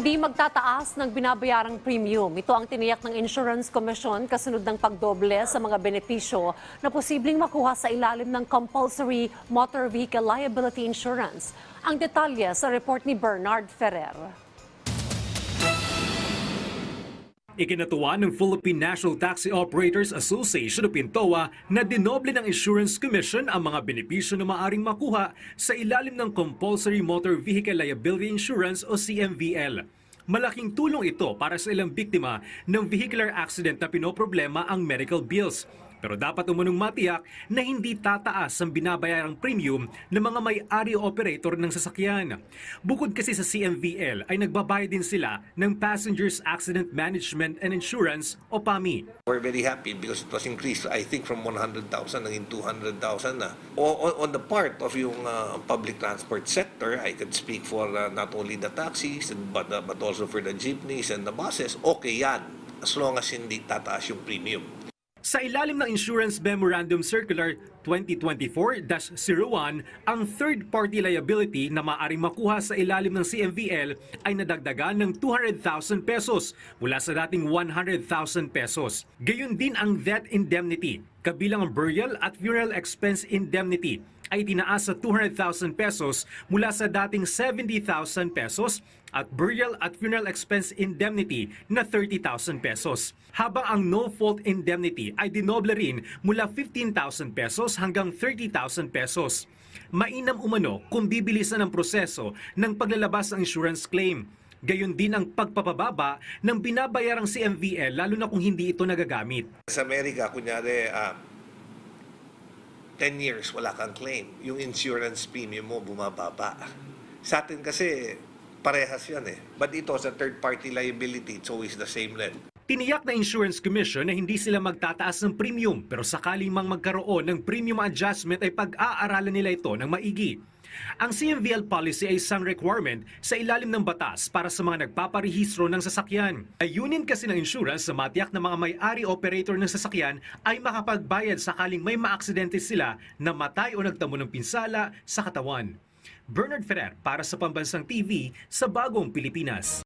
Hindi magtataas ng binabayarang premium. Ito ang tiniyak ng Insurance Commission kasunod ng pagdoble sa mga benepisyo na posibleng makuha sa ilalim ng Compulsory Motor Vehicle Liability Insurance. Ang detalye sa report ni Bernard Ferrer. Ikinatuwa ng Philippine National Taxi Operators Association o PINTOA na dinoble ng Insurance Commission ang mga benepisyo na maaring makuha sa ilalim ng Compulsory Motor Vehicle Liability Insurance o CMVL. Malaking tulong ito para sa ilang biktima ng vehicular accident na pinoproblema ang medical bills. Pero dapat umunong matiyak na hindi tataas ang binabayarang premium ng mga may-ari operator ng sasakyan. Bukod kasi sa CMVL ay nagbabayad din sila ng Passengers Accident Management and Insurance o PAMI. We're very happy because it was increased, I think, from 100,000 naging 200,000 na. O, on, on the part of yung uh, public transport sector, I could speak for uh, not only the taxis, but, uh, but also for the jeepneys and the buses, okay yan. As long as hindi tataas yung premium. Sa ilalim ng Insurance Memorandum Circular 2024-01, ang third-party liability na maaaring makuha sa ilalim ng CMVL ay nadagdagan ng 200,000 pesos mula sa dating 100,000 pesos. Gayon din ang death indemnity, kabilang ang burial at funeral expense indemnity ay tinaas sa 200,000 pesos mula sa dating 70,000 pesos at burial at funeral expense indemnity na 30,000 pesos. Habang ang no-fault indemnity ay dinoble rin mula 15,000 pesos hanggang 30,000 pesos. Mainam umano kung bibilisan ang proseso ng paglalabas ng insurance claim. Gayon din ang pagpapababa ng binabayarang CMVL lalo na kung hindi ito nagagamit. Sa Amerika, kunyari, uh, 10 years wala kang claim. Yung insurance premium mo bumababa. Sa atin kasi, parehas yan eh. But ito, sa third-party liability, it's always the same rin. Tiniyak na Insurance Commission na hindi sila magtataas ng premium pero sakaling mang magkaroon ng premium adjustment ay pag-aaralan nila ito ng maigi. Ang CMVL policy ay isang requirement sa ilalim ng batas para sa mga nagpaparehistro ng sasakyan. Ayunin kasi ng insurance sa matiyak na mga may-ari operator ng sasakyan ay makapagbayad sakaling may maaksidente sila na matay o nagtamo ng pinsala sa katawan. Bernard Ferrer para sa Pambansang TV sa Bagong Pilipinas.